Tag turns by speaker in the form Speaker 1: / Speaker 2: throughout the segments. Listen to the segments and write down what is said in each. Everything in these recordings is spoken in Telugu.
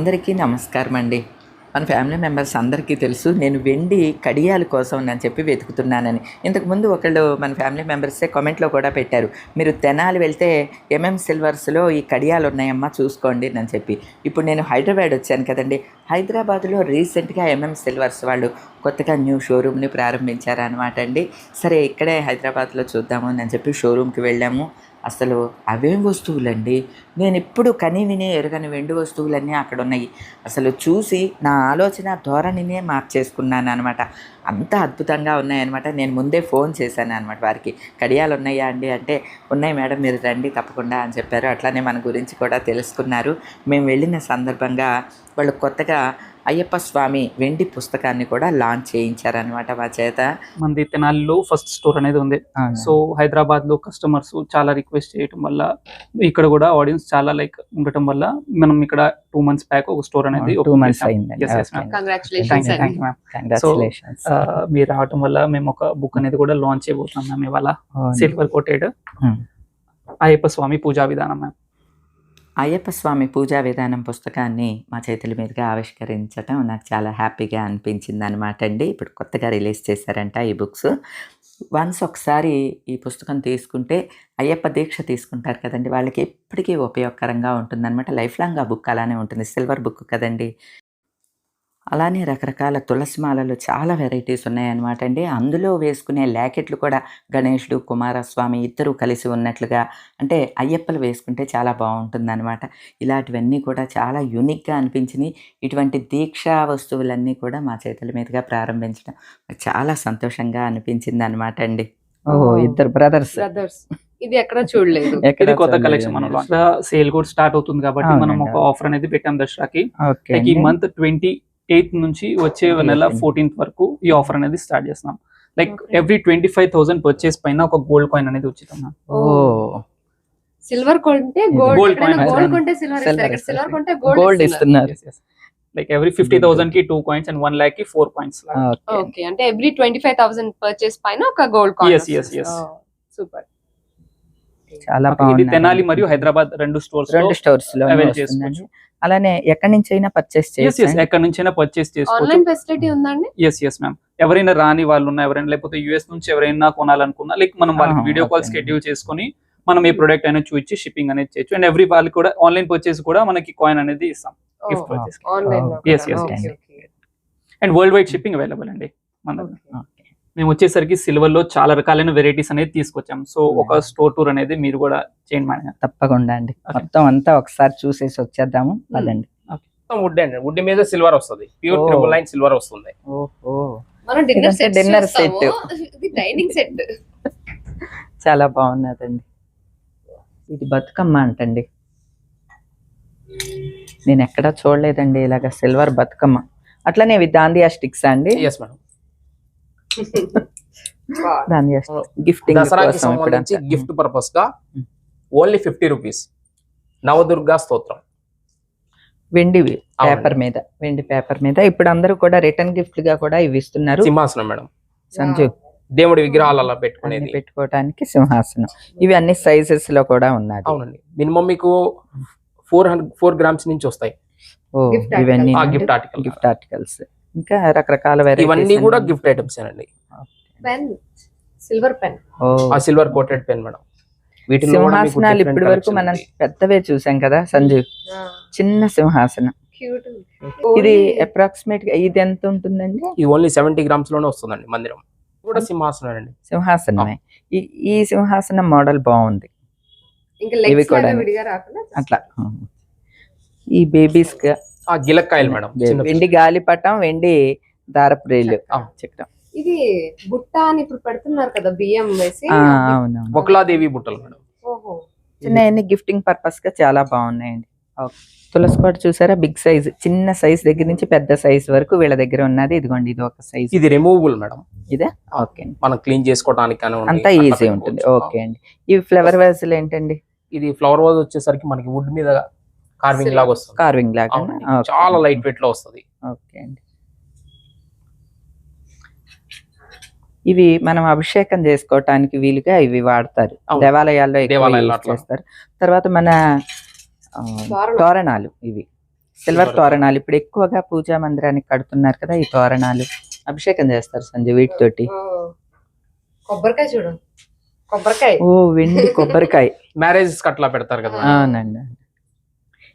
Speaker 1: అందరికీ నమస్కారం అండి. మన ఫ్యామిలీ మెంబర్స్ అందరికీ తెలుసు నేను వెండి కడియాల కోసం అని చెప్పి వెతుకుతున్నానని. ఇంతకుముందు ఒకళ్ళు మన ఫ్యామిలీ మెంబర్సే కామెంట్లో కూడా పెట్టారు మీరు తెనాలి వెళ్తే ఎంఎం సిల్వర్స్లో ఈ కడియాలు ఉన్నాయమ్మా చూసుకోండి అని చెప్పి. ఇప్పుడు నేను హైదరాబాద్ వచ్చాను కదండి హైదరాబాద్లో రీసెంట్గా ఎంఎం సిల్వర్స్ వాళ్ళు కొత్తగా న్యూ షోరూమ్ని ప్రారంభించారు అనమాట అండి. సరే ఇక్కడే హైదరాబాద్లో చూద్దాము అని చెప్పి షోరూమ్కి వెళ్ళాము. అసలు అవేం వస్తువులండి. నేను ఎప్పుడు కని విని ఎరగని వెండి వస్తువులన్నీ అక్కడ ఉన్నాయి అసలు చూసి నా ఆలోచన ధోరణినే మార్చేసుకున్నాను అనమాట అంత అద్భుతంగా ఉన్నాయన్నమాట. నేను ముందే ఫోన్ చేశాను అనమాట వారికి. కడియాలు ఉన్నాయా అండి? అంటే ఉన్నాయి మేడం మీరు రండి తప్పకుండా అని చెప్పారు. అట్లానే మన గురించి కూడా తెలుసుకున్నారు. మేము వెళ్ళిన సందర్భంగా వాళ్ళు కొత్తగా అయ్యప్ప స్వామి వెండి పుస్తకాన్ని కూడా లాంచ్ చేయించారనమాట మా చేత.
Speaker 2: మనది తెనాలిలో ఫస్ట్ స్టోర్ అనేది ఉంది. సో హైదరాబాద్లో కస్టమర్స్ చాలా రిక్వెస్ట్ చేయటం వల్ల ఇక్కడ కూడా ఆడియన్స్ చాలా లైక్ ఉండటం వల్ల మనం ఇక్కడ టూ మంత్స్ బ్యాక్ ఒక స్టోర్ అనేది ఆ, మీరు రావటం వల్ల మేము ఒక బుక్ అనేది కూడా లాంచ్ చేయబోతున్నాం మ్యామ్ ఇవాళ silver coated
Speaker 1: Hmm.
Speaker 2: Ayyappa Swamy పూజా విధానం మ్యామ్
Speaker 1: అయ్యప్ప స్వామి పూజా విధానం పుస్తకాన్ని మా చేతుల మీదుగా ఆవిష్కరించడం నాకు చాలా హ్యాపీగా అనిపించింది అనమాట అండి. ఇప్పుడు కొత్తగా రిలీజ్ చేశారంట ఈ బుక్స్. వన్స్ ఒకసారి ఈ పుస్తకం తీసుకుంటే అయ్యప్ప దీక్ష తీసుకుంటారు కదండి వాళ్ళకి ఎప్పటికీ ఉపయోగకరంగా ఉంటుందన్నమాట. లైఫ్ లాంగ్ ఆ బుక్ అలానే ఉంటుంది. సిల్వర్ బుక్ కదండి. అలానే రకరకాల తులసి మాలలు చాలా వెరైటీస్ ఉన్నాయన్నమాట అండి. అందులో వేసుకునే ల్యాకెట్లు కూడా గణేషుడు కుమారస్వామి ఇద్దరు కలిసి ఉన్నట్లుగా అంటే అయ్యప్పలు వేసుకుంటే చాలా బాగుంటుందన్నమాట. ఇలాంటివన్నీ కూడా చాలా యూనిక్గా అనిపించినాయి ఇటువంటి దీక్షా వస్తువులన్నీ కూడా మా చేతుల మీదుగా ప్రారంభించడం చాలా సంతోషంగా అనిపించింది అనమాట అండి. ఓహో ఇద్దరు బ్రదర్స్.
Speaker 3: బ్రదర్స్. ఇది ఎక్కడ చూడలేదు.
Speaker 2: ఇది కొత్త కలెక్షన్ మనం సేల్ కూడా స్టార్ట్ అవుతుంది కాబట్టి మనం ఒక. ఆఫర్ అనేది పెట్టాం దసరాకి. ఈ మంత్ ట్వంటీ ఎయిత్ నుంచి వచ్చే నెల
Speaker 1: 18th.
Speaker 2: ఫోర్టీన్త్ వరకు ఈ ఆఫర్ అనేది స్టార్ట్ చేస్తున్నాం. Like. Every twenty five thousand purchase పైన ఒక గోల్డ్ కాయిన్ అనేది ఉచితం
Speaker 3: సిల్వర్ కొంటే గోల్డ్. కొంటే సిల్వర్ కొంటే
Speaker 1: గోల్డ్
Speaker 3: ఇస్తున్నారు.
Speaker 2: లైక్ ఎవ్రీ ఫిఫ్టీ థౌసండ్కి టూ కాయిన్స్ అండ్ వన్ ల్యాక్కి ఫోర్ కాయిన్స్
Speaker 1: ఓకే
Speaker 3: ఓకే అంటే every twenty five thousand purchase పైన ఒక gold coin
Speaker 2: Yes, yes, yes.
Speaker 3: Super
Speaker 1: చాలా
Speaker 2: ఇది
Speaker 1: బాగుంది
Speaker 2: తెనాలి మరియు హైదరాబాద్ రెండు స్టోర్స్
Speaker 1: రెండు
Speaker 2: స్టోర్స్లో
Speaker 1: వస్తుందండి. అలానే ఎక్కడి నుంచి అయినా పర్చేస్ చేయొచ్చు
Speaker 2: ఎక్కడ నుంచైనా పర్చేస్ చేసుకోవచ్చు.
Speaker 3: ఆన్లైన్ ఫెసిలిటీ ఉందండి?
Speaker 2: ఎస్ ఎస్ మ్యామ్ ఎవరైనా రాని వాళ్ళు ఉన్నా ఎవరైనా లేకపోతే యుఎస్ నుంచి ఎవరైనా కొనాలనుకున్నా లైక్ మనం వాళ్ళకి వీడియో కాల్. షెడ్యూల్ చేసుకొని మనం ఏ ప్రొడక్ట్ అయినా చూపించి షిప్పింగ్ అనేది చేయొచ్చు. అండ్ ఎవ్రీ వాళ్ళకి కూడా ఆన్లైన్ పర్చేస్ కూడా మనకి కాయిన్ అనేది ఇస్తాం. Gift purchase
Speaker 3: online
Speaker 2: Yes, yes, yes. And. World wide shipping available అండి. మన. మేము వచ్చేసరికి సిల్వర్లో చాలా రకాలైన వెరైటీస్ అనేది తీసుకొచ్చాం. సో ఒక స్టోర్ టూర్ అనేది మీరు కూడా చేయండి మేడం
Speaker 1: తప్పకుండా అండి. మొత్తం అంతా ఒకసారి చూసేసి వచ్చేద్దాము. పదండి.
Speaker 4: వుడ్ అండి. వుడ్ మీద సిల్వర్ వస్తుంది. ప్యూర్. ట్రిపుల్ లైన్ సిల్వర్ వస్తుంది.
Speaker 1: ఓహో.
Speaker 3: మనం డిన్నర్ సెట్ డిన్నర్. సెట్ ఇది డైనింగ్ సెట్
Speaker 1: చాలా బాగున్నదండి. ఇది బతుకమ్మ అంటండి. నేను ఎక్కడా చూడలేదండి ఇలాగ సిల్వర్ బతుకమ్మ. అట్లనే ఇవి దాండియా స్టిక్స్ అండి?
Speaker 4: ఎస్ మేడం
Speaker 1: గిఫ్టింగ్
Speaker 4: దసరాకి సంబంధించి గిఫ్ట్
Speaker 1: పర్పస్గా.
Speaker 4: ఓన్లీ ఫిఫ్టీ రూపీస్ నవదుర్గా స్తోత్రం. అవునండి.
Speaker 1: పేపర్ మీద వెండి పేపర్ మీద. ఇప్పుడు అందరూ కూడా రిటర్న్ గిఫ్ట్గా కూడా ఇవి ఇస్తున్నారు.
Speaker 4: సింహాసనం మేడం.
Speaker 1: సంజు.
Speaker 4: దేవుడి విగ్రహాలు అలా
Speaker 1: అన్ని
Speaker 4: పెట్టుకునేది.
Speaker 1: పెట్టుకోవడానికి సింహాసనం. ఇవి అన్ని సైజెస్లో కూడా ఉన్నాయి
Speaker 4: అవునండి. మినిమం మీకు ఫోర్ హండ్రెడ్ ఫోర్ గ్రామ్స్ నుంచి వస్తాయి.
Speaker 1: ఇవన్నీ
Speaker 4: గిఫ్ట్ ఆర్టికల్
Speaker 1: గిఫ్ట్ ఆర్టికల్స్ ఇంకా రకరకాల
Speaker 4: ఇవన్నీ కూడా. గిఫ్ట్ ఐటమ్స్ అండి
Speaker 3: పెన్ సిల్వర్ పెన్
Speaker 4: ఆ సిల్వర్ కోటెడ్ పెన్ మేడం. వీటిలో కూడా మీకు
Speaker 1: సింహాసనాలు ఇప్పటి వరకు మనం. పెద్దవే చూసాం కదా సంజీవ్. చిన్న సింహాసనం.
Speaker 3: క్యూట్
Speaker 1: ఇది అప్రాక్సిమేట్గా ఇది ఎంత ఉంటుందండి?
Speaker 4: ఇది ఓన్లీ సెవెంటీ గ్రామ్స్లోనే వస్తుందండి మందిరం. కూడా సింహాసనం అండి
Speaker 1: సింహాసనమే ఈ ఈ సింహాసనం మోడల్ బాగుంది.
Speaker 3: ఇంకా
Speaker 1: ఇవి
Speaker 3: లెగ్స్
Speaker 1: కూడా.
Speaker 3: విడిగా రాకుండా
Speaker 1: అట్లా. ఈ బేబీస్
Speaker 4: ఆ గిలక్కాయలు మేడం
Speaker 1: వెండి గాలిపటం వెండి దారపు రేలు
Speaker 4: ఆ.
Speaker 1: చక్రం
Speaker 3: ఇది బుట్ట అని ఇప్పుడు పెడుతున్నారు కదా బియ్యం వేసి.
Speaker 4: బొకలాదేవి బుట్టలు మేడం.
Speaker 1: చిన్న గిఫ్టింగ్ పర్పస్గా చాలా బాగున్నాయండి. తులసి కోట చూసారా? బిగ్ సైజ్ చిన్న సైజ్ దగ్గర నుంచి పెద్ద సైజ్ వరకు వీళ్ళ దగ్గర ఉన్నది. ఇదిగోండి ఇది ఒక సైజ్.
Speaker 4: ఇది రిమూవబుల్ మేడం.
Speaker 1: ఇదే? ఓకే. అండి
Speaker 4: మనం క్లీన్ చేసుకోవడానికి
Speaker 1: అంతా ఈజీ ఉంటుంది. ఓకే అండి. ఈ ఫ్లవర్ వేసులు ఏంటండి?
Speaker 4: ఇది ఫ్లవర్ వాజ్ వచ్చేసరికి మనకి వుడ్ మీద కార్వింగ్ లాగా వస్తుంది.
Speaker 1: కార్వింగ్ లాగా.
Speaker 4: చాలా లైట్ వెయిట్లో వస్తుంది.
Speaker 1: ఓకే అండి. ఇవి మనం అభిషేకం చేసుకోవటానికి వీలుగా ఇవి వాడతారు. దేవాలయాల్లో. చేస్తారు. తర్వాత మన. తోరణాలు. ఇవి. సిల్వర్ తోరణాలు. ఇప్పుడు ఎక్కువగా పూజా మందిరానికి కడుతున్నారు కదా ఈ తోరణాలు. అభిషేకం చేస్తారు సంజయ్ వీటితోటి.
Speaker 3: కొబ్బరికాయ చూడు. కొబ్బరికాయ.
Speaker 1: ఓ వెండి కొబ్బరికాయ.
Speaker 4: మ్యారేజ్ అట్లా పెడతారు కదా.
Speaker 1: అవునండి.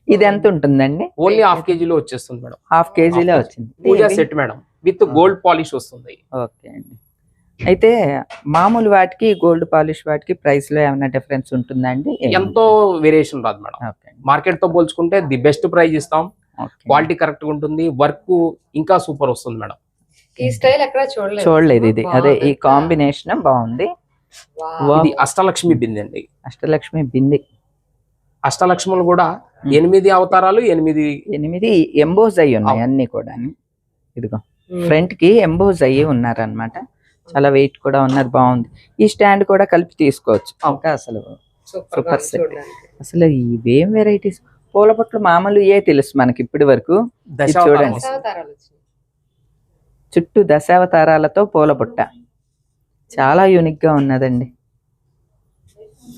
Speaker 1: ఇది ఎంత ఉంటుందండి?
Speaker 4: ఓన్లీ హాఫ్ కేజీలో వచ్చేస్తుంది మేడం.
Speaker 1: హాఫ్ కేజీలో వచ్చింది.
Speaker 4: Puja set madam. With gold polish వస్తుంది.
Speaker 1: ఓకే అండి. అయితే మామూలు వాటికి గోల్డ్ పాలిష్ వాటికి ప్రైస్లో ఏమైనా డిఫరెన్స్ ఉంటుందా అండి?
Speaker 4: ఎంతో వేరియేషన్ రాదు మేడం.
Speaker 1: ఓకే అండి.
Speaker 4: మార్కెట్తో పోల్చుకుంటే ది బెస్ట్ ప్రైస్ ఇస్తాం.
Speaker 1: ఓకే.
Speaker 4: క్వాలిటీ కరెక్ట్గా ఉంటుంది. వర్క్ ఇంకా సూపర్ వస్తుంది మేడం.
Speaker 3: ఈ స్టైల్ ఎక్కడ చూడలేదు.
Speaker 1: చూడలేదు ఇది. అదే ఈ. కాంబినేషన్ బాగుంది.
Speaker 3: వావ్.
Speaker 1: వా-
Speaker 4: ఇది అష్టలక్ష్మి బిందె అండి.
Speaker 1: అష్టలక్ష్మి బింది.
Speaker 4: అష్టలక్ష్ములు కూడా ఎనిమిది అవతారాలు ఎనిమిది
Speaker 1: ఎనిమిది ఎంబోజ్ అయ్యి ఉన్నాయి అన్ని కూడా. ఇదిగో. ఫ్రంట్కి ఎంబోజ్ అయ్యి ఉన్నారన్నమాట. చాలా వెయిట్ కూడా ఉన్నది బాగుంది. ఈ స్టాండ్ కూడా కలిపి తీసుకోవచ్చు. ఇంకా అసలు
Speaker 3: సూపర్
Speaker 1: సెట్. అసలు ఇవేం వెరైటీస్? పూల పొట్లు మామూలు ఏ తెలుసు మనకి ఇప్పటి వరకు. చూడండి. చుట్టూ దశావతారాలతో పూల బుట్ట. చాలా యూనిక్గా ఉన్నదండి.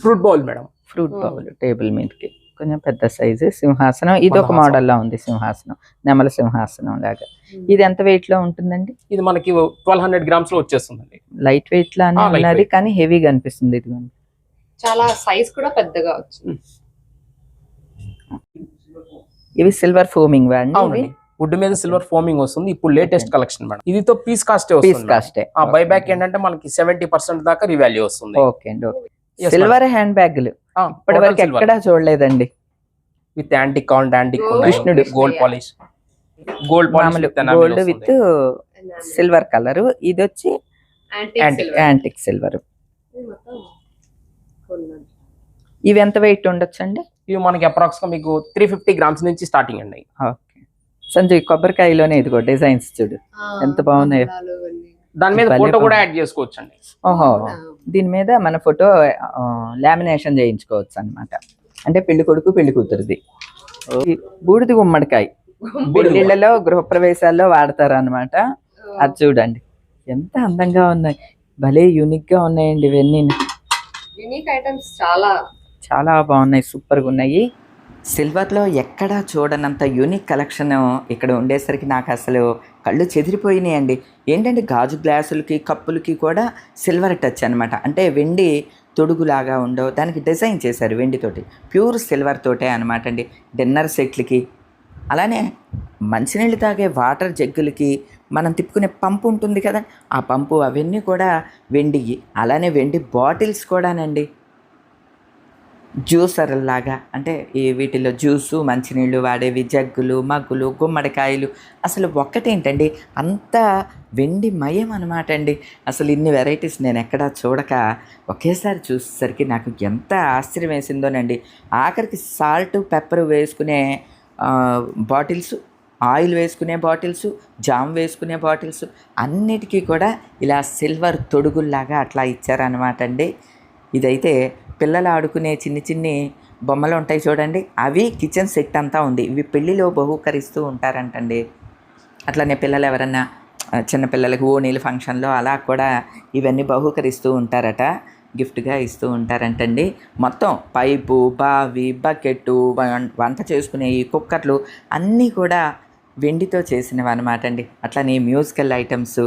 Speaker 4: Fruit bowl madam.
Speaker 1: Fruit. Bowl table మీదకి. కొంచెం పెద్ద సైజు సింహాసనం. ఇది ఒక. మోడల్ లా ఉంది సింహాసనం నెమల సింహాసనం లాగా. ఇది ఎంత వెయిట్లో ఉంటుందండి?
Speaker 4: ఇది మనకి ట్వెల్వ్ హండ్రెడ్ గ్రామ్స్లో వచ్చేస్తుందండి.
Speaker 1: లైట్ వెయిట్
Speaker 4: light
Speaker 1: ఉన్నది. కానీ హెవీగా అనిపిస్తుంది ఇది
Speaker 3: చాలా సైజ్ కూడా పెద్దగా వచ్చింది
Speaker 1: ఇవి సిల్వర్ ఫోమింగ్ అండి
Speaker 4: వుడ్ మీద సిల్వర్ ఫోమింగ్ వస్తుంది. ఇప్పుడు లేటెస్ట్ కలెక్షన్ మేడం. ఇదితో పీస్ కాస్ట్
Speaker 1: పీస్ కాస్టే
Speaker 4: ఆ బైబ్యాక్ ఏంటంటే మనకి సెవెంటీ పర్సెంట్ దాకా రివాల్యూ వస్తుంది.
Speaker 1: ఓకే అండి ఓకే సిల్వర్ హ్యాండ్ బ్యాగులు ఇప్పటి వరకు ఎక్కడా చూడలేదండి.
Speaker 4: With antique
Speaker 3: Gold.
Speaker 1: కృష్ణుడు.
Speaker 4: గోల్డ్ పాలిష్ గోల్డ్
Speaker 1: మామూలు గోల్డ్ విత్ సిల్వర్ కలర్ ఇది వచ్చి. Antique silver. ఇవి ఎంత వెయిట్ ఉండొచ్చు అండి
Speaker 4: ఇవి మనకి అప్రాక్స్గా మీకు త్రీ ఫిఫ్టీ గ్రామ్స్ నుంచి స్టార్టింగ్ అండి.
Speaker 1: ఓకే. సంజయ్ కొబ్బరికాయలోనే ఇదిగో డిజైన్స్ చూడు. ఎంత బాగున్నాయో.
Speaker 4: దాని మీద ఫోటో కూడా. యాడ్ చేసుకోవచ్చు అండి
Speaker 1: ఓహో? దీని మీద మన ఫోటో లామినేషన్ చేయించుకోవచ్చు అన్నమాట అంటే పెళ్ళి కొడుకు పెళ్ళి కూతురుది. బూడిది గుమ్మడికాయ. పెళ్ళిళ్ళలో గృహప్రవేశాల్లో వాడతారు అనమాట అది చూడండి. ఎంత అందంగా ఉన్నాయి. భలే యూనిక్గా ఉన్నాయండి ఇవన్నీ.
Speaker 3: యూనిక్ ఐటమ్స్ చాలా.
Speaker 1: చాలా బాగున్నాయి సూపర్గా ఉన్నాయి సిల్వర్లో ఎక్కడా చూడనంత యూనిక్ కలెక్షన్ ఇక్కడ ఉండేసరికి నాకు అసలు కళ్ళు చెదిరిపోయినాయండి. ఏంటంటే గాజు గ్లాసులకి కప్పులకి కూడా సిల్వర్ టచ్ అనమాట అంటే వెండి తొడుగులాగా ఉండవు. దానికి డిజైన్ చేశారు వెండితోటి ప్యూర్ సిల్వర్ తోటే అనమాట అండి. డిన్నర్ సెట్లకి. అలానే మంచినీళ్ళు తాగే వాటర్ జగ్గులకి మనం తిప్పుకునే పంపు ఉంటుంది కదా ఆ పంపు అవన్నీ కూడా వెండి. అలానే వెండి బాటిల్స్ కూడానండి. జ్యూసర్లాగా అంటే ఈ వీటిలో జ్యూసు మంచినీళ్ళు వాడేవి జగ్గులు మగ్గులు గుమ్మడికాయలు. అసలు ఒక్కటేంటండి అంత వెండి మయం అనమాట అండి. అసలు ఇన్ని వెరైటీస్ నేను ఎక్కడా చూడక ఒకేసారి చూసేసరికి నాకు ఎంత ఆశ్చర్యం వేసిందోనండి. ఆఖరికి సాల్ట్ పెప్పర్ వేసుకునే బాటిల్స్ ఆయిల్ వేసుకునే బాటిల్స్ జామ్ వేసుకునే బాటిల్స్ అన్నిటికీ కూడా ఇలా సిల్వర్ తొడుగుల్లాగా అట్లా ఇచ్చారనమాట అండి. ఇదైతే పిల్లలు ఆడుకునే చిన్ని చిన్ని బొమ్మలు ఉంటాయి చూడండి. అవి కిచెన్ సెట్ అంతా ఉంది. ఇవి పెళ్ళిలో బహూకరిస్తూ ఉంటారంటండి. అట్లనే పిల్లలు ఎవరన్నా చిన్నపిల్లలకు ఓనీలు ఫంక్షన్లో అలా కూడా ఇవన్నీ బహూకరిస్తూ ఉంటారట. గిఫ్ట్గా ఇస్తూ ఉంటారంటండి. మొత్తం పైపు బావి బకెట్టు వంట చేసుకునే ఈ కుక్కర్లు అన్నీ కూడా వెండితో చేసినవి అనమాట అండి అట్లనే మ్యూజికల్ ఐటమ్స్.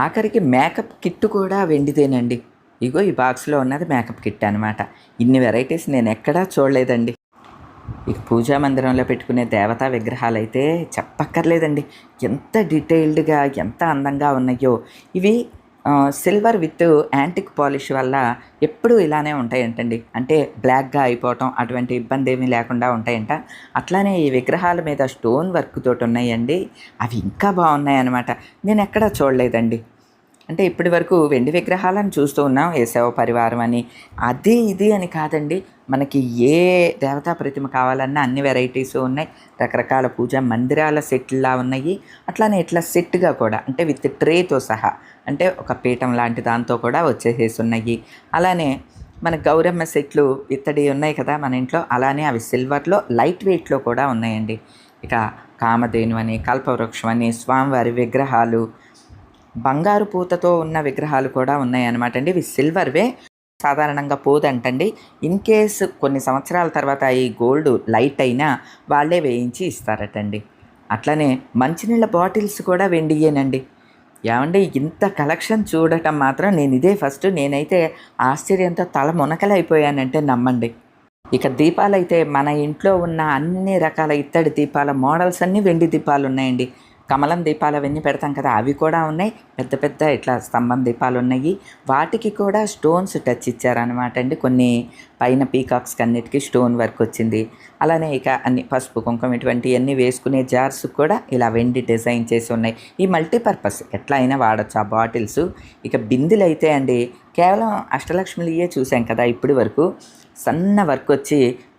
Speaker 1: ఆఖరికి మేకప్ కిట్ కూడా వెండిదేనండి. ఇగో ఈ బాక్స్లో ఉన్నది మేకప్ కిట్ అనమాట ఇన్ని వెరైటీస్ నేను ఎక్కడా చూడలేదండి. ఇక పూజా మందిరంలో పెట్టుకునే దేవతా విగ్రహాలు అయితే చెప్పక్కర్లేదండి. ఎంత డీటెయిల్డ్గా ఎంత అందంగా ఉన్నాయో. ఇవి సిల్వర్ విత్ యాంటిక్ పాలిష్ వల్ల ఎప్పుడూ ఇలానే ఉంటాయంటండి. అంటే బ్లాక్గా అయిపోవటం అటువంటి ఇబ్బంది ఏమీ లేకుండా ఉంటాయంట. అట్లానే ఈ విగ్రహాల మీద స్టోన్ వర్క్ తోటి ఉన్నాయండి. అవి ఇంకా బాగున్నాయి అనమాట నేను ఎక్కడా చూడలేదండి. అంటే ఇప్పటి వరకు వెండి విగ్రహాలను చూస్తూ ఉన్నాం ఏసవ పరివారం అని. అది ఇది అని కాదండి. మనకి ఏ దేవతా ప్రతిమ కావాలన్నా అన్ని వెరైటీస్ ఉన్నాయి. రకరకాల పూజా మందిరాల సెట్లా ఉన్నాయి. అట్లానే ఇట్లా సెట్గా కూడా అంటే విత్ ట్రేతో సహా అంటే ఒక పీఠం లాంటి దాంతో కూడా వచ్చేసేసి ఉన్నాయి. అలానే మన గౌరమ్మ సెట్లు ఇత్తడి ఉన్నాయి కదా మన ఇంట్లో. అలానే అవి సిల్వర్లో లైట్ వెయిట్లో కూడా ఉన్నాయండి. ఇక కామధేను అని కల్పవృక్షం అని స్వామివారి విగ్రహాలు బంగారు పూతతో ఉన్న విగ్రహాలు కూడా ఉన్నాయన్నమాట అండి. ఇవి సిల్వర్వే సాధారణంగా పోదంటండి ఇన్ కేస్ కొన్ని సంవత్సరాల తర్వాత ఈ గోల్డ్ లైట్ అయినా వాళ్ళే వేయించి ఇస్తారటండి. అట్లనే మంచినీళ్ళ బాటిల్స్ కూడా వెండియేనండి. ఏమండి ఇంత కలెక్షన్ చూడటం మాత్రం నేను ఇదే ఫస్ట్ నేనైతే ఆశ్చర్యంతో తల మునకలైపోయానంటే నమ్మండి. ఇక దీపాలైతే మన ఇంట్లో ఉన్న అన్ని రకాల ఇత్తడి దీపాల మోడల్స్ అన్నీ వెండి దీపాలు ఉన్నాయండి కమలం దీపాలు అవన్నీ పెడతాం కదా అవి కూడా ఉన్నాయి. పెద్ద పెద్ద ఇట్లా స్తంభం దీపాలు ఉన్నాయి. వాటికి కూడా స్టోన్స్ టచ్ ఇచ్చారనమాట అండి. కొన్ని పైన పీకాక్స్కి అన్నిటికీ స్టోన్ వర్క్ వచ్చింది. అలానే ఇక అన్ని పసుపు కుంకుమ ఇటువంటివన్నీ వేసుకునే జార్స్ కూడా ఇలా వెండి డిజైన్ చేసి ఉన్నాయి. ఈ మల్టీపర్పస్ ఎట్లా అయినా వాడచ్చు. ఆ బాటిల్స్ ఇక బిందెలు అయితే అండి కేవలం అష్టలక్ష్మిలియే చూసాం కదా ఇప్పటి వరకు. సన్న వర్క్ వచ్చి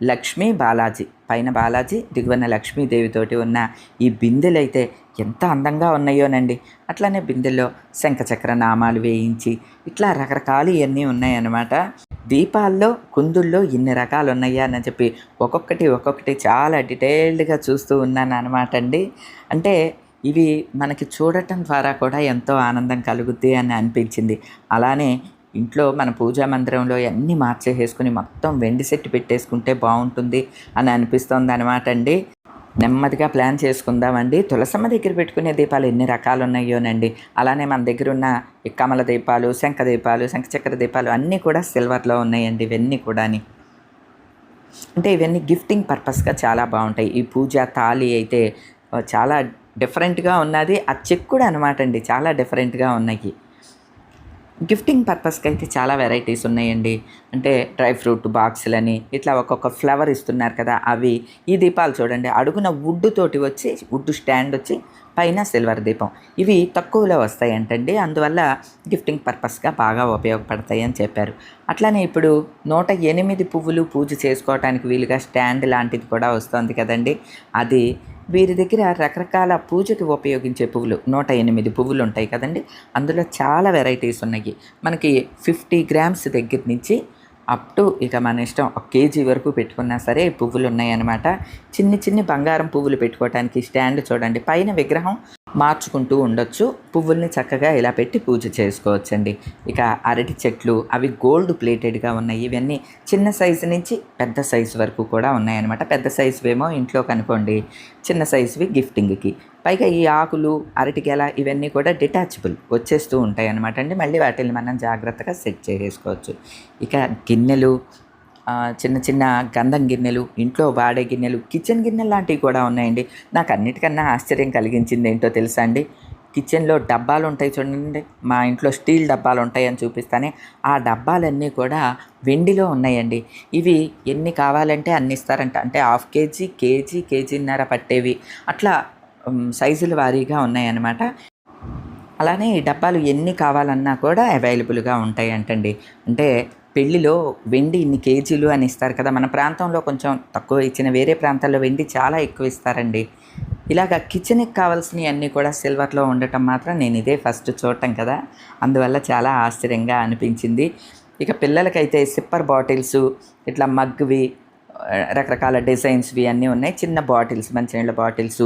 Speaker 1: లక్ష్మీ బాలాజీ పైన బాలాజీ దిగువన లక్ష్మీదేవితోటి ఉన్న ఈ బిందెలైతే ఎంత అందంగా ఉన్నాయోనండి. అట్లానే బిందెల్లో శంఖచక్ర నామాలు వేయించి ఇట్లా రకరకాలు ఇవన్నీ ఉన్నాయన్నమాట. దీపాల్లో కుందుల్లో ఇన్ని రకాలు ఉన్నాయా అని చెప్పి ఒక్కొక్కటి ఒక్కొక్కటి చాలా డీటెయిల్డ్గా చూస్తూ ఉన్నాను అనమాట అండి అంటే ఇవి మనకి చూడటం ద్వారా కూడా ఎంతో ఆనందం కలుగుద్ది అని అనిపించింది. అలానే ఇంట్లో మన పూజా మందిరంలో అన్నీ మార్చేసేసుకుని మొత్తం వెండి సెట్ పెట్టేసుకుంటే బాగుంటుంది అని అనిపిస్తుంది అనమాట అండి నెమ్మదిగా ప్లాన్ చేసుకుందామండి. తులసమ్మ దగ్గర పెట్టుకునే దీపాలు ఎన్ని రకాలు ఉన్నాయోనండి అలానే మన దగ్గర ఉన్న కమల దీపాలు శంఖ దీపాలు శంఖచక్ర దీపాలు అన్నీ కూడా సిల్వర్లో ఉన్నాయండి ఇవన్నీ కూడాని. అంటే ఇవన్నీ గిఫ్టింగ్ పర్పస్గా చాలా బాగుంటాయి. ఈ పూజ తాళి అయితే చాలా డిఫరెంట్గా ఉన్నది. ఆ చెక్ కూడా అనమాట అండి చాలా డిఫరెంట్గా ఉన్నాయి. గిఫ్టింగ్ పర్పస్కి అయితే చాలా వెరైటీస్ ఉన్నాయండి. అంటే డ్రై ఫ్రూట్ బాక్సులని ఇట్లా ఒక్కొక్క ఫ్లవర్ ఇస్తున్నారు కదా అవి. ఈ దీపాలు చూడండి అడుగున వుడ్ తోటి వచ్చి వుడ్ స్టాండ్ వచ్చి పైన సిల్వర్ దీపం. ఇవి తక్కువలో వస్తాయంటండి. అందువల్ల గిఫ్టింగ్ పర్పస్గా బాగా ఉపయోగపడతాయి అని చెప్పారు. అట్లానే ఇప్పుడు నూట ఎనిమిది పువ్వులు పూజ చేసుకోవటానికి వీలుగా స్టాండ్ లాంటిది కూడా వస్తుంది కదండి. అది వీరి దగ్గర రకరకాల పూజకి ఉపయోగించే పువ్వులు. నూట ఎనిమిది పువ్వులు ఉంటాయి కదండి. అందులో చాలా వెరైటీస్ ఉన్నాయి. మనకి ఫిఫ్టీ గ్రామ్స్ దగ్గర నుంచి అప్ టు ఇక మన ఇష్టం ఒక కేజీ వరకు పెట్టుకున్నా సరే పువ్వులు ఉన్నాయన్నమాట. చిన్ని చిన్ని బంగారం పువ్వులు పెట్టుకోవడానికి స్టాండ్ చూడండి. పైన విగ్రహం మార్చుకుంటూ ఉండొచ్చు. పువ్వుల్ని చక్కగా ఇలా పెట్టి పూజ చేసుకోవచ్చండి. ఇక అరటి చెట్లు అవి గోల్డ్ ప్లేటెడ్గా ఉన్నాయి. ఇవన్నీ చిన్న సైజు నుంచి పెద్ద సైజు వరకు కూడా ఉన్నాయన్నమాట. పెద్ద సైజువేమో ఇంట్లో కనుకోండి. చిన్న సైజువి గిఫ్టింగ్కి. పైగా ఈ ఆకులు అరటి గెల ఇవన్నీ కూడా డిటాచబుల్ వచ్చేస్తూ ఉంటాయి అన్నమాట అండి. మళ్ళీ వాటిని మనం జాగ్రత్తగా సెట్ చేసుకోవచ్చు. ఇక గిన్నెలు చిన్న చిన్న గంధం గిన్నెలు ఇంట్లో వాడే గిన్నెలు కిచెన్ గిన్నెలు లాంటివి కూడా ఉన్నాయండి. నాకు అన్నిటికన్నా ఆశ్చర్యం కలిగించింది ఏంటో తెలుసా అండి? కిచెన్లో డబ్బాలు ఉంటాయి చూడండి. మా ఇంట్లో స్టీల్ డబ్బాలు ఉంటాయని చూపిస్తానే. ఆ డబ్బాలన్నీ కూడా వెండిలో ఉన్నాయండి. ఇవి ఎన్ని కావాలంటే అన్ని ఇస్తారంట. అంటే హాఫ్ కేజీ కేజీ కేజీన్నర పట్టేవి. అట్లా సైజులు సైజుల వారీగా ఉన్నాయన్నమాట. అలానే ఈ డబ్బాలు ఎన్ని కావాలన్నా కూడా అవైలబుల్గా ఉంటాయి అంటండి అంటే పెళ్ళిలో వెండి ఇన్ని కేజీలు అని ఇస్తారు కదా మన ప్రాంతంలో కొంచెం తక్కువ ఇచ్చిన వేరే ప్రాంతాల్లో వెండి చాలా ఎక్కువ ఇస్తారండి. ఇలాగ కిచెన్కి కావాల్సినవి అన్నీ కూడా సిల్వర్లో ఉండటం మాత్రం నేను ఇదే ఫస్ట్ చూడటం కదా. అందువల్ల చాలా ఆశ్చర్యంగా అనిపించింది. ఇక పిల్లలకైతే సిప్పర్ బాటిల్స్ ఇట్లా మగ్వి రకరకాల డిజైన్స్వి అన్నీ ఉన్నాయి. చిన్న బాటిల్స్ మంచినీళ్ళ బాటిల్స్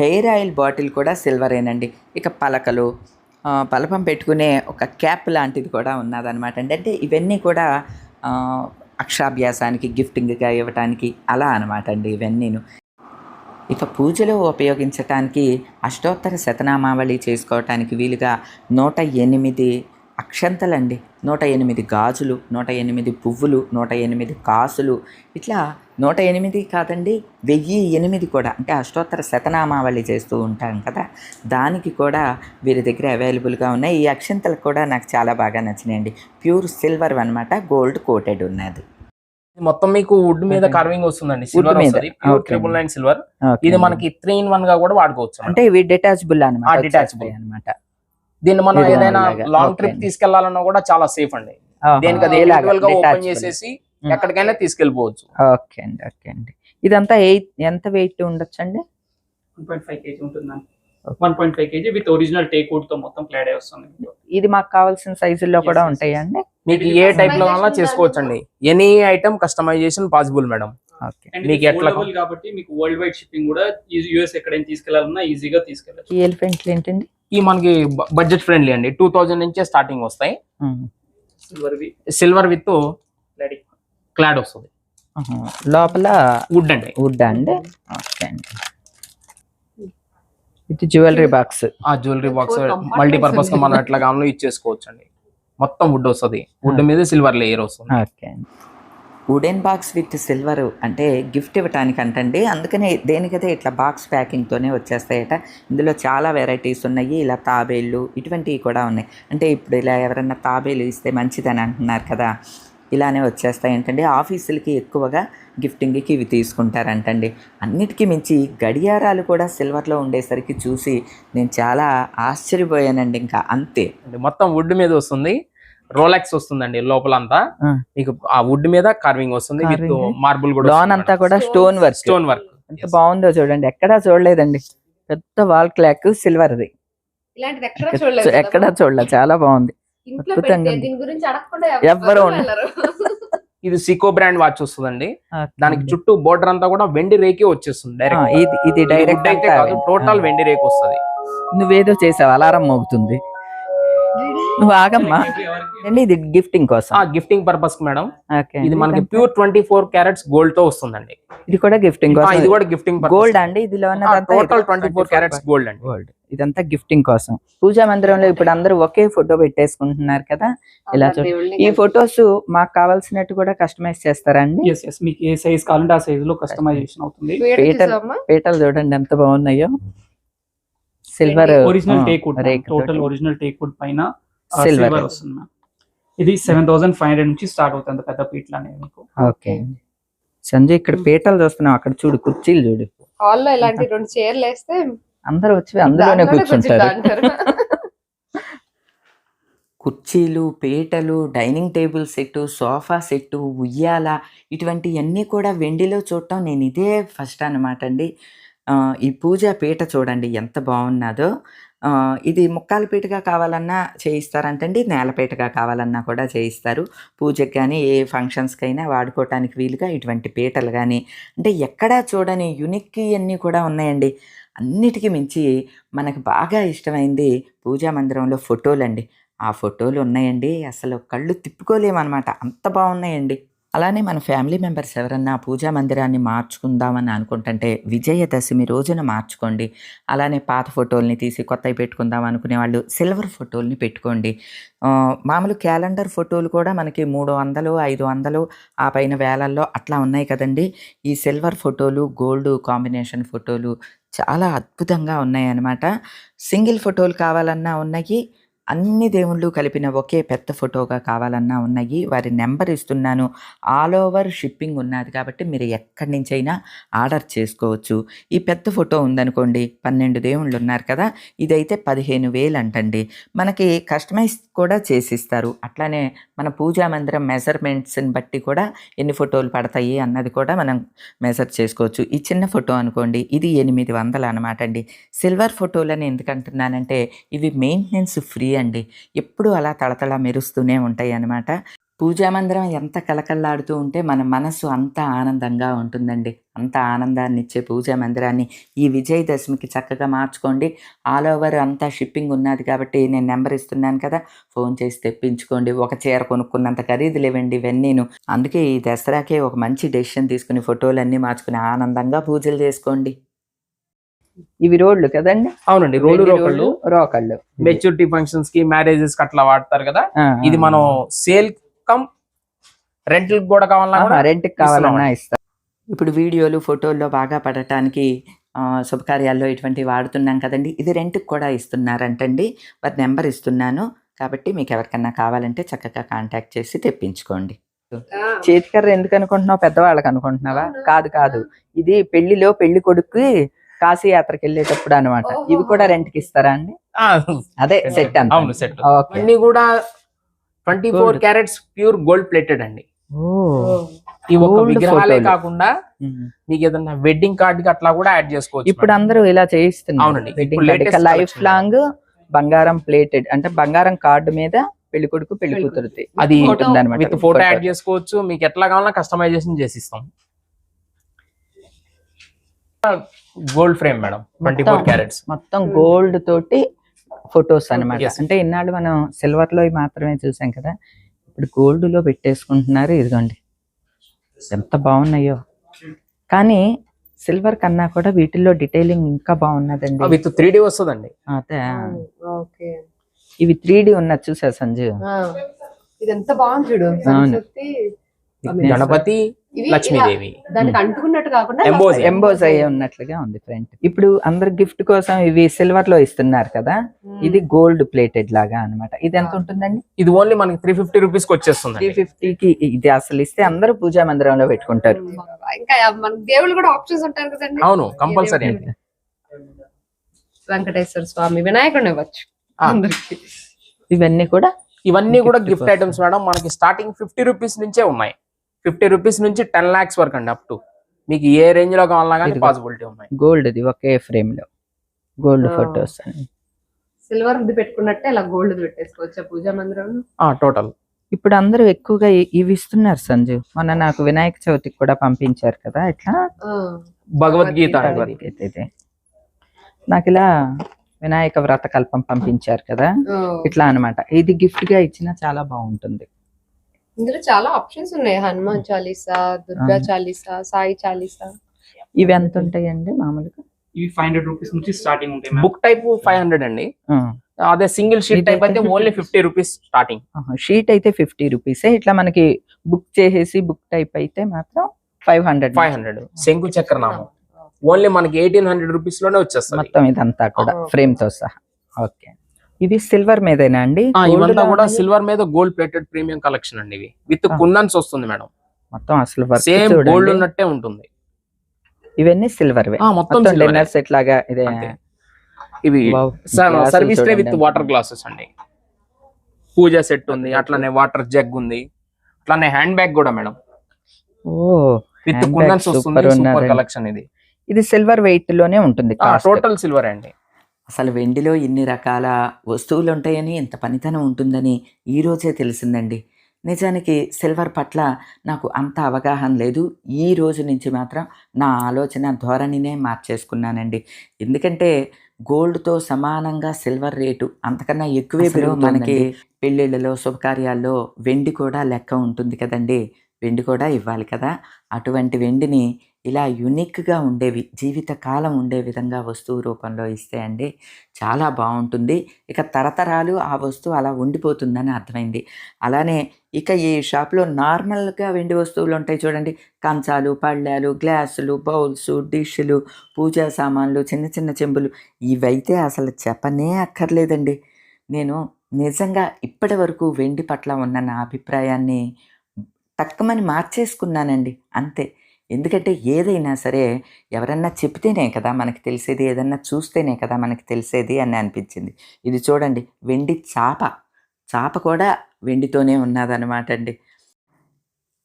Speaker 1: హెయిర్ ఆయిల్ బాటిల్ కూడా సిల్వరేనండి. ఇక పలకలు పలపం పెట్టుకునే ఒక క్యాప్ లాంటిది కూడా ఉన్నదనమాట అండి అంటే ఇవన్నీ కూడా అక్షరాభ్యాసానికి గిఫ్టింగ్గా ఇవ్వటానికి అలా అనమాట అండి ఇవన్నీను. ఇక పూజలో ఉపయోగించటానికి అష్టోత్తర శతనామావళి చేసుకోవటానికి వీలుగా నూట ఎనిమిది అక్షంతలండి. నూట ఎనిమిది గాజులు నూట ఎనిమిది పువ్వులు నూట ఎనిమిది కాసులు. ఇట్లా నూట ఎనిమిది కాదండి వెయ్యి ఎనిమిది కూడా. అంటే అష్టోత్తర శతనామావళి చేస్తూ ఉంటాం కదా. దానికి కూడా వీరి దగ్గర అవైలబుల్గా ఉన్నాయి. ఈ అక్షంతలు కూడా నాకు చాలా బాగా నచ్చినాయండి. ప్యూర్ సిల్వర్ అనమాట గోల్డ్ కోటెడ్ ఉన్నది.
Speaker 4: మొత్తం మీకు వుడ్ మీద. కార్వింగ్ వస్తుందండి. సిల్వర్. Triple nine silver. ఇది మనకి త్రీ ఇన్ వన్గా కూడా వాడుకోవచ్చు
Speaker 1: అంటే ఇవి డిటాచబుల్ అనమాట
Speaker 4: detachable.
Speaker 1: అనమాట
Speaker 4: దీన్ని మనం ఏదైనా. లాంగ్. ట్రిప్. తీసుకెళ్ళాలన్నా కూడా చాలా సేఫ్ అండి. దేనికి అది ఇండివిజువల్గా ఓపెన్ చేసేసి. ఎక్కడికైనా తీసుకెళ్ళిపోవచ్చు
Speaker 1: ఓకే అండి ఓకే అండి. ఇదంతా ఎయిట్ ఎంత వెయిట్ ఉండొచ్చు అండి?
Speaker 2: వన్ పాయింట్ ఫైవ్ కేజీ ఉంటుంది one point five KG with original teak వుడ్తో మొత్తం క్లాడ్ అయి వస్తుంది.
Speaker 1: ఇది మాకు కావాల్సిన సైజుల్లో కూడా
Speaker 2: Yes, yes,
Speaker 1: ఉంటాయా అండి?
Speaker 4: మీకు ఏ టైప్లో చేసుకోవచ్చు అండి any item customization possible madam మీకు
Speaker 2: మీకు
Speaker 4: ఎట్లా-
Speaker 2: కాబట్టి మీకు వరల్డ్ వైడ్ షిప్పింగ్ కూడా యూఎస్ ఎక్కడైనా తీసుకెళ్ళాలన్నా ఈజీగా తీసుకెళ్ళచ్చు.
Speaker 1: ఈ ఎలిఫెంట్లు ఏంటండి?
Speaker 4: ఈ మనకి బడ్జెట్ ఫ్రెండ్లీ అండి. టూ థౌజండ్ నుంచే స్టార్టింగ్ వస్తాయి.
Speaker 2: సిల్వర్
Speaker 4: సిల్వర్ విత్ క్లాడ్ వస్తుంది.
Speaker 1: లోపల
Speaker 4: వుడ్ అండి.
Speaker 1: వుడ్ అండి. ఓకే అండి. ఇది జ్యువెలరీ బాక్స్
Speaker 4: ఆ జ్యువెలరీ బాక్స్
Speaker 3: మల్టీపర్పస్గా.
Speaker 4: మనం ఎట్లా కావాలో యూజ్ చేసుకోవచ్చు అండి మొత్తం వుడ్ వస్తుంది. వుడ్ మీద సిల్వర్ లేయర్ వస్తుంది.
Speaker 1: ఓకే అండి. వుడెన్ బాక్స్ విత్ సిల్వర్ అంటే గిఫ్ట్ ఇవ్వటానికి అంటండి అందుకనే దేనికైతే ఇట్లా బాక్స్ ప్యాకింగ్తోనే వచ్చేస్తాయట. ఇందులో చాలా వెరైటీస్ ఉన్నాయి. ఇలా తాబేళ్ళు ఇటువంటివి కూడా ఉన్నాయి. అంటే ఇప్పుడు ఇలా ఎవరైనా తాబేలు ఇస్తే మంచిదని అంటున్నారు కదా ఇలానే వచ్చేస్తాయి ఏంటంటే ఆఫీసులకి ఎక్కువగా గిఫ్టింగ్కి ఇవి తీసుకుంటారంటండి. అన్నిటికీ మించి గడియారాలు కూడా సిల్వర్లో ఉండేసరికి చూసి నేను చాలా ఆశ్చర్యపోయానండి ఇంకా. అంతే.
Speaker 4: మొత్తం వుడ్ మీద వస్తుంది. రోలెక్స్ వస్తుందండి లోపలంతా. మీకు ఆ వుడ్ మీద కార్వింగ్ వస్తుంది విత్. మార్బుల్ కూడా
Speaker 1: లోన్ అంతా కూడా స్టోన్ వర్క్
Speaker 4: స్టోన్ వర్క్
Speaker 1: ఎంత బాగుందో చూడండి. ఎక్కడా చూడలేదండి. పెద్ద వాల్ క్లాక్ సిల్వర్ది
Speaker 3: ఇలాంటిది ఎక్కడ చూడలేదు కదా.
Speaker 1: ఎక్కడా చూడలే చాలా బాగుంది. అద్భుతంగా.
Speaker 3: వెళ్ళరు.
Speaker 4: ఇది సికో బ్రాండ్ వాచ్ వస్తుందండి. దానికి చుట్టూ బోర్డర్ అంతా కూడా వెండి రేకే వచ్చేస్తుంది డైరెక్ట్
Speaker 1: ఇది ఇది డైరెక్ట్
Speaker 4: అయితే కాదు టోటల్ వెండి రేక్ వస్తుంది.
Speaker 1: నువ్వేదో చేసావు అలారం మోగుతుంది. నువ్వు ఆగమ్మా. అండి ఇది గిఫ్టింగ్ కోసం?
Speaker 4: ఆ గిఫ్టింగ్ పర్పస్ మేడం.
Speaker 1: ఓకే.
Speaker 4: ఇది మనకి ప్యూర్ ట్వంటీ ఫోర్ క్యారెట్స్ గోల్డ్తో వస్తుందండి.
Speaker 1: ఇది కూడా గిఫ్టింగ్
Speaker 4: ఆ,
Speaker 1: కోసం.
Speaker 4: ఇది కూడా గిఫ్టింగ్
Speaker 1: గోల్డ్ అండి ఇదిలో
Speaker 4: total twenty four carats gold అండి.
Speaker 1: గోల్డ్ ఇదంతా గిఫ్టింగ్ కోసం. పూజా మందిరంలో ఇప్పుడు అందరూ ఒకే ఫోటో పెట్టేసుకుంటున్నారు కదా? ఇలా ఈ ఫొటోస్ మాకు కావాల్సినట్టు కూడా కస్టమైజ్ చేస్తారండి?
Speaker 2: మీకు ఏ సైజ్ కావాలంటే ఆ సైజ్లో కస్టమైజేషన్ అవుతుంది.
Speaker 3: చూసావమ్మా?
Speaker 1: పీటలు చూడండి ఎంత బాగున్నాయో. Silver
Speaker 2: original teak wood total original teak wood పైన. సిల్వర్ వస్తుంది. ఇది సెవెన్ థౌసండ్ ఫైవ్ హండ్రెడ్ నుంచి స్టార్ట్ అవుతుంది పెద్ద పీట్లు అనేవి మీకు.
Speaker 1: ఓకే. సంజయ్ ఇక్కడ పీటలు చూస్తున్నాం. అక్కడ చూడు కుర్చీలు చూడు.
Speaker 3: హాల్లో ఇలాంటి రెండు చైర్లు వేస్తే
Speaker 1: అందరూ వచ్చి అందులోనే కూర్చుంటారు. కుర్చీలు పీటలు dining table set sofa set ఉయ్యాల ఇటువంటివన్నీ కూడా వెండిలో చూడటం నేను ఇదే ఫస్ట్ అనమాట అండి. ఆ, ఈ పూజ పీట చూడండి ఎంత బాగున్నదో. ఇది ముక్కాలపీటగా కావాలన్నా చేయిస్తారంటండి నేలపీటగా కావాలన్నా కూడా చేయిస్తారు. పూజకి కానీ ఏ ఫంక్షన్స్కైనా వాడుకోవటానికి వీలుగా ఇటువంటి పీటలు కానీ అంటే ఎక్కడా చూడని యునిక్ అన్నీ కూడా ఉన్నాయండి. అన్నిటికీ మించి మనకు బాగా ఇష్టమైంది పూజా మందిరంలో ఫోటోలు అండి ఆ ఫోటోలు ఉన్నాయండి. అసలు కళ్ళు తిప్పుకోలేమన్నమాట. అంత బాగున్నాయండి. అలానే మన ఫ్యామిలీ మెంబర్స్ ఎవరన్నా పూజా మందిరాన్ని మార్చుకుందామని అనుకుంటుంటే విజయదశమి రోజున మార్చుకోండి. అలానే పాత ఫోటోల్ని తీసి కొత్తవి పెట్టుకుందాం అనుకునే వాళ్ళు సిల్వర్ ఫోటోల్ని పెట్టుకోండి. మామూలు క్యాలెండర్ ఫోటోలు కూడా మనకి మూడు వందలు ఐదు వందలు ఆ పైన వేలల్లో అట్లా ఉన్నాయి కదండి. ఈ సిల్వర్ ఫోటోలు గోల్డ్ కాంబినేషన్ ఫోటోలు చాలా అద్భుతంగా ఉన్నాయన్నమాట. సింగిల్ ఫోటోలు కావాలన్నా ఉన్నాయి. అన్ని దేవుళ్ళు కలిపిన ఒకే పెద్ద ఫోటోగా కావాలన్నా ఉన్నాయి. వారి నెంబర్ ఇస్తున్నాను. ఆల్ ఓవర్ షిప్పింగ్ ఉన్నది కాబట్టి మీరు ఎక్కడి నుంచైనా ఆర్డర్ చేసుకోవచ్చు. ఈ పెద్ద ఫోటో ఉందనుకోండి పన్నెండు దేవుళ్ళు ఉన్నారు కదా ఇదైతే పదిహేను వేలు అంటండి. మనకి కస్టమైజ్ కూడా చేసిస్తారు. అట్లానే మన పూజా మందిరం మెజర్మెంట్స్ని బట్టి కూడా ఎన్ని ఫోటోలు పడతాయి అన్నది కూడా మనం మెజర్ చేసుకోవచ్చు. ఈ చిన్న ఫోటో అనుకోండి ఇది ఎనిమిది వందలు అనమాట అండి సిల్వర్ ఫోటోలని ఎందుకంటున్నానంటే ఇవి మెయింటెనెన్స్ ఫ్రీ అండి. ఎప్పుడు అలా తళతళ మెరుస్తూనే ఉంటాయి అన్నమాట. పూజా మందిరం ఎంత కలకల్లాడుతూ ఉంటే మన మనసు అంత ఆనందంగా ఉంటుందండి. అంత ఆనందాన్ని ఇచ్చే పూజా మందిరాన్ని ఈ విజయదశమికి చక్కగా మార్చుకోండి. ఆల్ ఓవర్ అంతా షిప్పింగ్ ఉన్నది కాబట్టి నేను నెంబర్ ఇస్తున్నాను కదా ఫోన్ చేసి తెప్పించుకోండి. ఒక చీర కొనుక్కున్నంత ఖరీదు లేవండి ఇవన్నీను. అందుకే ఈ దసరాకే ఒక మంచి డెసిషన్ తీసుకుని ఫోటోలన్నీ మార్చుకుని ఆనందంగా పూజలు చేసుకోండి. ఇవి రోడ్లు కదండి?
Speaker 4: అవునండి రోలు రోకళ్ళు.
Speaker 1: రోకళ్ళు.
Speaker 4: మెచ్యూరిటీ ఫంక్షన్స్కి మ్యారేజెస్కి అట్లా వాడతారు కదా? ఇది మనం సేల్ కమ్ రెంట్ కూడా కావాలన్నా
Speaker 1: రెంట్కి కావాలన్నా ఇస్తా. ఇప్పుడు వీడియోలు ఫోటోల్లో బాగా పడటానికి ఆ, శుభకార్యాల్లో ఇటువంటివి వాడుతున్నాం కదండి. ఇది రెంట్కి కూడా ఇస్తున్నారంటండి. వారి నెంబర్ ఇస్తున్నాను. కాబట్టి మీకు ఎవరికన్నా కావాలంటే చక్కగా కాంటాక్ట్ చేసి తెప్పించుకోండి. చేతికర్ర ఎందుకు అనుకుంటున్నావు? పెద్దవాళ్ళకి అనుకుంటున్నావా? కాదు కాదు. ఇది పెళ్ళిలో పెళ్ళి కొడుకు కాశీ యాత్రకి వెళ్ళేటప్పుడు అనమాట. ఇవి కూడా రెంట్కి ఇస్తారా అండి
Speaker 4: ఆ,
Speaker 1: అదే సెట్ అంత
Speaker 4: అవును సెట్
Speaker 1: ఓకే
Speaker 4: అన్ని కూడా twenty four
Speaker 1: Gold.
Speaker 4: Carats pure gold plated అండి
Speaker 1: ఓ.
Speaker 4: ఈ ఒక
Speaker 1: Gold
Speaker 4: విగ్రహాలే. కాకుండా. మీకు ఏదన్నా వెడ్డింగ్ కార్డ్కి అట్లా కూడా యాడ్ చేసుకోవచ్చు
Speaker 1: ఇప్పుడు. అందరూ ఇలా చేయిస్తున్నారు లైఫ్ లాంగ్ బంగారం ప్లేటెడ్ అంటే బంగారం కార్డు మీద పెళ్ళి కొడుకు
Speaker 3: పెళ్ళి
Speaker 1: కూతురుది
Speaker 4: అది. With photo. యాడ్ చేసుకోవచ్చు మీకు ఎట్లా కావాలన్నా customization చేసిస్తాం gold frame madam twenty four
Speaker 1: మొత్తం.
Speaker 4: క్యారెట్స్.
Speaker 1: మొత్తం గోల్డ్ తోటి ఫొటోస్ అన్నమాట.
Speaker 4: Yes.
Speaker 1: అంటే ఇన్నాళ్ళు మనం సిల్వర్లో మాత్రమే చూసాం కదా ఇప్పుడు గోల్డ్లో పెట్టేసుకుంటున్నారు ఇదిగోండి. ఎంత బాగున్నాయో. కానీ సిల్వర్ కన్నా కూడా వీటిల్లో డీటెయిలింగ్ ఇంకా బాగున్నదండి.
Speaker 4: విత్ త్రీ డి వస్తుందండి.
Speaker 1: అదే.
Speaker 3: ఓకే.
Speaker 1: ఇవి త్రీ డి ఉన్నది చూసా సంజు.
Speaker 3: ఇది ఎంత బాగుంది
Speaker 4: గణపతి లక్ష్మీదేవి.
Speaker 3: దానికి అంటుకున్నట్టు కాకుండా. ఇలా-
Speaker 1: ఎంబోజ్ అయ్యే ఉన్నట్లుగా ఉంది ఫ్రంట్. ఇప్పుడు అందరు గిఫ్ట్ కోసం ఇవి సిల్వర్లో ఇస్తున్నారు కదా. ఇది గోల్డ్ ప్లేటెడ్ లాగా అన్నమాట. ఇది ఎంత ఉంటుందండి?
Speaker 4: ఇది ఓన్లీ మనకి త్రీ ఫిఫ్టీ రూపీస్కి
Speaker 1: త్రీ
Speaker 4: వచ్చేస్తుంది
Speaker 1: ఫిఫ్టీకి ఇది అసలు ఇస్తే అందరూ పూజా మందిరంలో పెట్టుకుంటారు.
Speaker 3: ఇంకా దేవుళ్ళు కూడా ఆప్షన్స్ ఉంటారు కదండి.
Speaker 4: అవును కంపల్సరీ అండి.
Speaker 3: వెంకటేశ్వర స్వామి వినాయకుడిని ఇవ్వచ్చు. అందరికి.
Speaker 1: ఇవన్నీ కూడా
Speaker 4: ఇవన్నీ కూడా
Speaker 1: 50
Speaker 4: గిఫ్ట్ ఐటమ్స్ మేడం మనకి స్టార్టింగ్ ఫిఫ్టీ రూపీస్ నుంచే ఉన్నాయి. ఫిఫ్టీ రూపీస్ నుంచి టెన్ లాక్స్ వరకు అండి అప్ టు. మీకు ఏ రేంజ్లో కావాలన్నా కానీ. పాసిబిలిటీ ఉన్నాయి.
Speaker 1: గోల్డ్ ఇది ఒకే ఫ్రేమ్లో గోల్డ్. ఫొటోస్ అని.
Speaker 3: సిల్వర్ ది పెట్టుకున్నట్టే ఇలా గోల్డ్ పెట్టేసుకోవచ్చు పూజా మందిరం?
Speaker 4: టోటల్.
Speaker 1: ఇప్పుడు అందరూ ఎక్కువగా ఇవి ఇస్తున్నారు సంజు. మొన్న నాకు వినాయక చవితికి కూడా పంపించారు కదా ఇట్లా
Speaker 4: భగవద్గీత.
Speaker 1: నాకు ఇలా వినాయక వ్రత కల్పం పంపించారు కదా ఇట్లా అన్నమాట. ఇది గిఫ్ట్గా ఇచ్చినా చాలా బాగుంటుంది.
Speaker 3: ఇందులో చాలా ఆప్షన్స్ ఉన్నాయి. హనుమాన్ చాలీసా దుర్గా
Speaker 1: ఆ.
Speaker 3: చాలీసా సాయి చాలీసా.
Speaker 1: ఇవి ఎంత ఉంటాయండి మామూలుగా?
Speaker 2: ఇవి ఫైవ్ హండ్రెడ్ రూపీస్ నుంచి స్టార్టింగ్ ఉంటాయి
Speaker 4: బుక్ టైప్ ఫైవ్ హండ్రెడ్ అండి.
Speaker 1: ఆ.
Speaker 4: అదే సింగిల్ షీట్ టైప్ అయితే only
Speaker 1: 50
Speaker 4: fifty rupees starting
Speaker 1: sheet అయితే ఫిఫ్టీ రూపీసే ఇట్లా మనకి బుక్ చేసేసి బుక్ టైప్ అయితే మాత్రం ఫైవ్ హండ్రెడ్
Speaker 4: ఫైవ్ హండ్రెడ్ శంకు చక్రనామం. ఓన్లీ మనకి ఎయిటీన్ హండ్రెడ్ రూపీస్లోనే వచ్చేస్తుంది.
Speaker 1: మొత్తం ఇదంతా కూడా. ఫ్రేమ్తో సహా. ఓకే ఇవి సిల్వర్ మీదేనా అండి
Speaker 4: ఇవంతా కూడా? సిల్వర్ మీద గోల్డ్ ప్లేటెడ్ ప్రీమియం కలెక్షన్ అండి ఇవి విత్. కుందన్స్ వస్తుంది మేడం
Speaker 1: మొత్తం అసలు
Speaker 4: సేమ్ గోల్డ్ ఉన్నట్టే ఉంటుంది
Speaker 1: ఇవన్నీ సిల్వర్
Speaker 4: మొత్తం.
Speaker 1: డిన్నర్ సెట్ లాగా ఇదే.
Speaker 4: ఇవి service tray with. Water glasses అండి పూజ సెట్ ఉంది అట్లానే వాటర్ జగ్ ఉంది అట్లానే హ్యాండ్ బ్యాగ్ కూడా మేడం
Speaker 1: ఓ
Speaker 4: విత్ కుందన్స్
Speaker 1: super
Speaker 4: వస్తుంది సూపర్. కలెక్షన్ ఇది
Speaker 1: ఇది సిల్వర్ వెయిట్లోనే ఉంటుంది.
Speaker 4: టోటల్ సిల్వర్ అండి
Speaker 1: అసలు వెండిలో ఇన్ని రకాల వస్తువులు ఉంటాయని ఇంత పనితనం ఉంటుందని ఈ రోజే తెలిసిందండి. నిజానికి సిల్వర్ పట్ల నాకు అంత అవగాహన లేదు. ఈ రోజు నుంచి మాత్రం నా ఆలోచన ధోరణినే మార్చేసుకున్నానండి. ఎందుకంటే గోల్డ్తో సమానంగా సిల్వర్ రేటు అంతకన్నా ఎక్కువే మనకి పెళ్ళిళ్ళలో శుభకార్యాల్లో వెండి కూడా లెక్క ఉంటుంది కదండి. వెండి కూడా ఇవ్వాలి కదా. అటువంటి వెండిని ఇలా యునిక్గా ఉండేవి జీవితకాలం ఉండే విధంగా వస్తువు రూపంలో ఇస్తే అండి చాలా బాగుంటుంది. ఇక తరతరాలు ఆ వస్తువు అలా ఉండిపోతుందని అర్థమైంది. అలానే ఇక ఈ షాప్లో నార్మల్గా వెండి వస్తువులు ఉంటాయి చూడండి. కంచాలు పళ్ళాలు గ్లాసులు బౌల్స్ డిష్లు పూజా సామాన్లు చిన్న చిన్న చెంబులు. ఇవైతే అసలు చెప్పనే అక్కర్లేదండి. నేను నిజంగా ఇప్పటి వరకు వెండి పట్ల ఉన్న నా అభిప్రాయాన్ని తక్కువని మార్చేసుకున్నానండి. అంతే. ఎందుకంటే ఏదైనా సరే ఎవరన్నా చెప్తేనే కదా మనకి తెలిసేది ఏదన్నా చూస్తేనే కదా మనకి తెలిసేది అని అనిపించింది. ఇది చూడండి వెండి చాప. చాప కూడా వెండితోనే ఉన్నదన్నమాట అండి.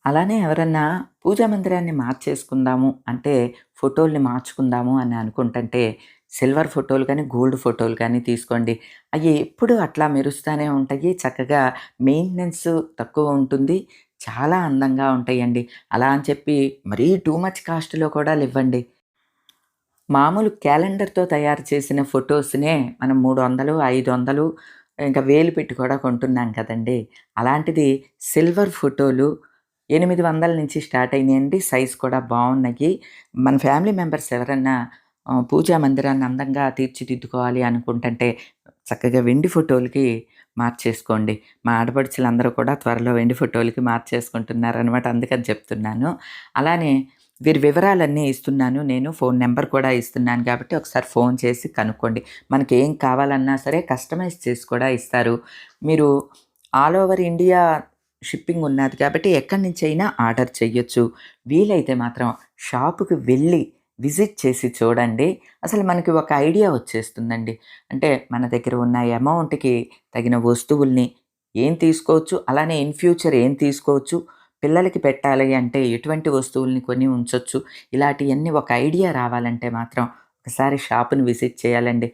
Speaker 1: అలానే ఎవరన్నా పూజా మందిరాన్ని మార్చేసుకుందాము అంటే ఫోటోల్ని మార్చుకుందాము అని అనుకుంటుంటే సిల్వర్ ఫోటోలు కానీ గోల్డ్ ఫోటోలు కానీ తీసుకోండి. అవి ఎప్పుడు అట్లా మెరుస్తూనే ఉంటాయి చక్కగా మెయింటెనెన్స్ తక్కువ ఉంటుంది. చాలా అందంగా ఉంటాయండి. అలా అని చెప్పి మరీ టూ మచ్ కాస్ట్లో కూడా ఇవ్వండి మామూలు క్యాలెండర్తో తయారు చేసిన ఫొటోస్నే మనం మూడు వందలు ఐదు వందలు ఇంకా వేలు పెట్టి కూడా కొంటున్నాం కదండి. అలాంటిది సిల్వర్ ఫోటోలు ఎనిమిది వందల నుంచి స్టార్ట్ అయినాయండి. సైజ్ కూడా బాగున్నాయి మన ఫ్యామిలీ మెంబర్స్ ఎవరన్నా పూజా మందిరాన్ని అందంగా తీర్చిదిద్దుకోవాలి అనుకుంటుంటే చక్కగా వెండి ఫోటోలకి మార్చేసుకోండి. మా ఆడపడుచులందరూ కూడా త్వరలో వెండి ఫోటోలకి మార్చేసుకుంటున్నారు అనమాట అందుకని చెప్తున్నాను. అలానే వీరి వివరాలన్నీ ఇస్తున్నాను. నేను ఫోన్ నెంబర్ కూడా ఇస్తున్నాను కాబట్టి ఒకసారి ఫోన్ చేసి కనుక్కోండి. మనకి ఏం కావాలన్నా సరే కస్టమైజ్ చేసి కూడా ఇస్తారు. మీరు ఆల్ ఓవర్ ఇండియా షిప్పింగ్ ఉన్నది కాబట్టి ఎక్కడి నుంచి అయినా ఆర్డర్ చేయొచ్చు వీలైతే మాత్రం షాపుకి వెళ్ళి విజిట్ చేసి చూడండి. అసలు మనకి ఒక ఐడియా వచ్చేస్తుందండి. అంటే మన దగ్గర ఉన్న అమౌంట్కి తగిన వస్తువుల్ని ఏం తీసుకోవచ్చు? అలానే ఇన్ ఫ్యూచర్ ఏం తీసుకోవచ్చు? పిల్లలకి పెట్టాలి అంటే ఎటువంటి వస్తువుల్ని కొని ఉంచవచ్చు ఇలాంటివన్నీ ఒక ఐడియా రావాలంటే మాత్రం ఒకసారి షాపుని విజిట్ చేయాలండి.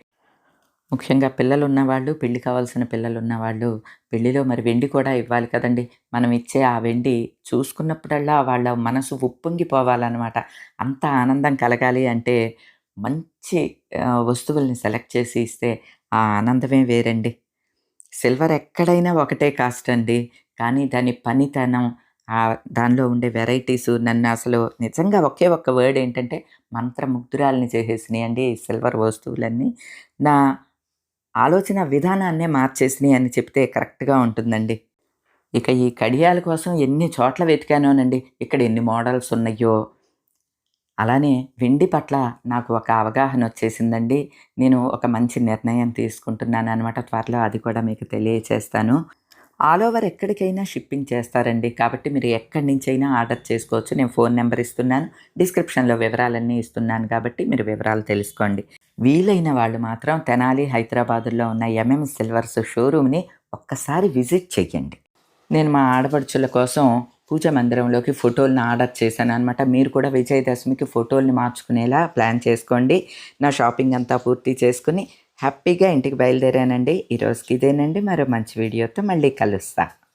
Speaker 1: ముఖ్యంగా పిల్లలు ఉన్నవాళ్ళు పెళ్ళి కావాల్సిన పిల్లలు ఉన్నవాళ్ళు పెళ్ళిలో మరి వెండి కూడా ఇవ్వాలి కదండి. మనం ఇచ్చే ఆ వెండి చూసుకున్నప్పుడల్లా వాళ్ళ మనసు ఉప్పొంగిపోవాలన్నమాట. అంత ఆనందం కలగాలి అంటే మంచి వస్తువుల్ని సెలెక్ట్ చేసి ఇస్తే ఆ ఆనందమే వేరండి. సిల్వర్ ఎక్కడైనా ఒకటే కాస్ట్ అండి. కానీ దాని పనితనం ఆ దానిలో ఉండే వెరైటీస్ నన్ను అసలు నిజంగా ఒకే ఒక్క వర్డ్ ఏంటంటే మంత్రముగ్ధురాలని చేసేసినాయి అండి సిల్వర్ వస్తువులన్నీ. నా ఆలోచన విధానాన్నే మార్చేసినాయి అని చెప్తే కరెక్ట్గా ఉంటుందండి. ఇక ఈ కడియాల కోసం ఎన్ని చోట్ల వెతికానోనండి. ఇక్కడ ఎన్ని మోడల్స్ ఉన్నాయో. అలానే వెండి పట్ల నాకు ఒక అవగాహన వచ్చేసిందండి. నేను ఒక మంచి నిర్ణయం తీసుకుంటున్నాను అనమాట త్వరలో అది కూడా మీకు తెలియచేస్తాను. ఆల్ ఓవర్ ఎక్కడికైనా షిప్పింగ్ చేస్తారండి. కాబట్టి మీరు ఎక్కడి నుంచైనా ఆర్డర్ చేసుకోవచ్చు. నేను ఫోన్ నెంబర్ ఇస్తున్నాను. డిస్క్రిప్షన్లో వివరాలన్నీ ఇస్తున్నాను. కాబట్టి మీరు వివరాలు తెలుసుకోండి. వీలైన వాళ్ళు మాత్రం తెనాలి హైదరాబాదులో ఉన్న ఎంఎం సిల్వర్స్ షోరూమ్ని ఒక్కసారి విజిట్ చేయండి నేను మా ఆడపడుచుల కోసం పూజ మందిరంలోకి ఫోటోలను ఆర్డర్ చేశాను అనమాట మీరు కూడా విజయదశమికి ఫోటోల్ని మార్చుకునేలా ప్లాన్ చేసుకోండి. నా షాపింగ్ అంతా పూర్తి చేసుకుని హ్యాపీగా ఇంటికి బయలుదేరానండి. ఈరోజుకి ఇదేనండి. మరో మంచి వీడియోతో మళ్ళీ కలుస్తాను